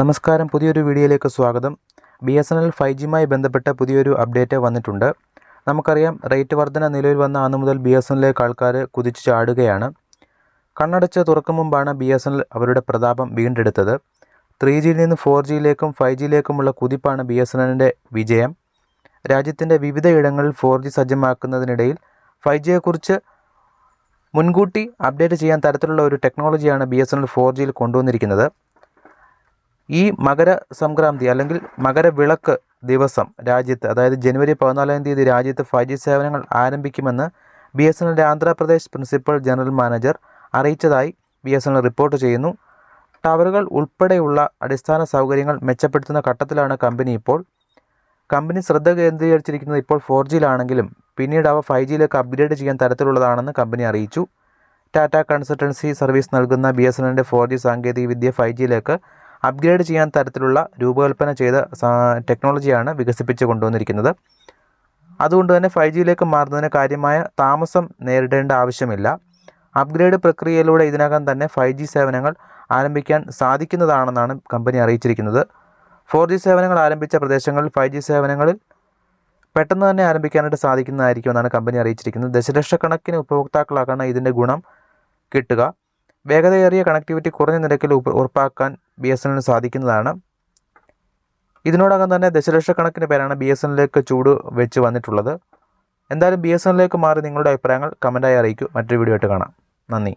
നമസ്കാരം. പുതിയൊരു വീഡിയോയിലേക്ക് സ്വാഗതം. B S N L five ജിയുമായി ബന്ധപ്പെട്ട പുതിയൊരു അപ്ഡേറ്റ് വന്നിട്ടുണ്ട്. നമുക്കറിയാം റേറ്റ് വർധന നിലവിൽ വന്ന അന്ന് മുതൽ ബി എസ് എൻ എല്ലിലേക്ക് ആൾക്കാർ കുതിച്ചു ചാടുകയാണ്. കണ്ണടച്ച് തുറക്കും മുമ്പാണ് ബി എസ് എൻ എൽ അവരുടെ പ്രതാപം വീണ്ടെടുത്തത്. ത്രീ ജിയിൽ നിന്ന് ഫോർ ജിയിലേക്കും ഫൈവ് ജിയിലേക്കുമുള്ള കുതിപ്പാണ് ബി എസ് എൻ എല്ലിന്റെ വിജയം. രാജ്യത്തിന്റെ വിവിധ ഇടങ്ങളിൽ ഫോർ ജി സജ്ജമാക്കുന്നതിനിടയിൽ ഫൈവ് ജിയെക്കുറിച്ച് മുൻകൂട്ടി അപ്ഡേറ്റ് ചെയ്യാൻ തരത്തിലുള്ള ഒരു ടെക്നോളജിയാണ് B S N L four ജിയിൽ കൊണ്ടുവന്നിരിക്കുന്നത്. ഈ മകര സംക്രാന്തി അല്ലെങ്കിൽ മകരവിളക്ക് ദിവസം രാജ്യത്ത് അതായത് ജനുവരി പതിനാലാം തീയതി രാജ്യത്ത് ഫൈവ് ജി സേവനങ്ങൾ ആരംഭിക്കുമെന്ന് ബി എസ് എൻ എല്ലിന്റെ ആന്ധ്രാപ്രദേശ് പ്രിൻസിപ്പൽ ജനറൽ മാനേജർ അറിയിച്ചതായി B S N L report ചെയ്യുന്നു. ടവറുകൾ ഉൾപ്പെടെയുള്ള അടിസ്ഥാന സൗകര്യങ്ങൾ മെച്ചപ്പെടുത്തുന്ന ഘട്ടത്തിലാണ് കമ്പനി ഇപ്പോൾ. കമ്പനി ശ്രദ്ധ കേന്ദ്രീകരിച്ചിരിക്കുന്നത് ഇപ്പോൾ ഫോർ ജിയിലാണെങ്കിലും പിന്നീട് അവ ഫൈവ് ജിയിലേക്ക് അപ്ഗ്രേഡ് ചെയ്യാൻ തരത്തിലുള്ളതാണെന്ന് കമ്പനി അറിയിച്ചു. ടാറ്റ കൺസൾട്ടൻസി സർവീസ് നൽകുന്ന ബി എസ് എൻ എല്ലിന്റെ ഫോർ ജി സാങ്കേതികവിദ്യ ഫൈവ് ജിയിലേക്ക് അപ്ഗ്രേഡ് ചെയ്യാൻ തരത്തിലുള്ള രൂപകൽപ്പന ചെയ്ത ടെക്നോളജിയാണ് വികസിപ്പിച്ച് കൊണ്ടുവന്നിരിക്കുന്നത്. അതുകൊണ്ട് തന്നെ ഫൈവ് ജിയിലേക്ക് മാറുന്നതിന് കാര്യമായ താമസം നേരിടേണ്ട ആവശ്യമില്ല. അപ്ഗ്രേഡ് പ്രക്രിയയിലൂടെ ഇതിനകം തന്നെ ഫൈവ് ജി സേവനങ്ങൾ ആരംഭിക്കാൻ സാധിക്കുന്നതാണെന്നാണ് കമ്പനി അറിയിച്ചിരിക്കുന്നത്. ഫോർ ജി സേവനങ്ങൾ ആരംഭിച്ച പ്രദേശങ്ങളിൽ ഫൈവ് ജി സേവനങ്ങളിൽ പെട്ടെന്ന് തന്നെ ആരംഭിക്കാനായിട്ട് സാധിക്കുന്നതായിരിക്കുമെന്നാണ് കമ്പനി അറിയിച്ചിരിക്കുന്നത്. ദശലക്ഷക്കണക്കിന് ഉപഭോക്താക്കളാണ് ഇതിന്റെ ഗുണം കിട്ടുക. വേഗതയേറിയ കണക്ടിവിറ്റി കുറഞ്ഞ നിരക്കിൽ ഉറപ്പാക്കാൻ ബി എസ് സാധിക്കുന്നതാണ്. ഇതിനോടകം തന്നെ ദശലക്ഷക്കണക്കിന് പേരാണ് ബി എസ് എന്നിലേക്ക് ചൂട് വെച്ച് വന്നിട്ടുള്ളത്. എന്തായാലും ബി എസ് എന്നിലേക്ക് മാറി നിങ്ങളുടെ അഭിപ്രായങ്ങൾ കമന്റായി അറിയിക്കൂ. മറ്റൊരു വീഡിയോ ആയിട്ട് കാണാം. നന്ദി.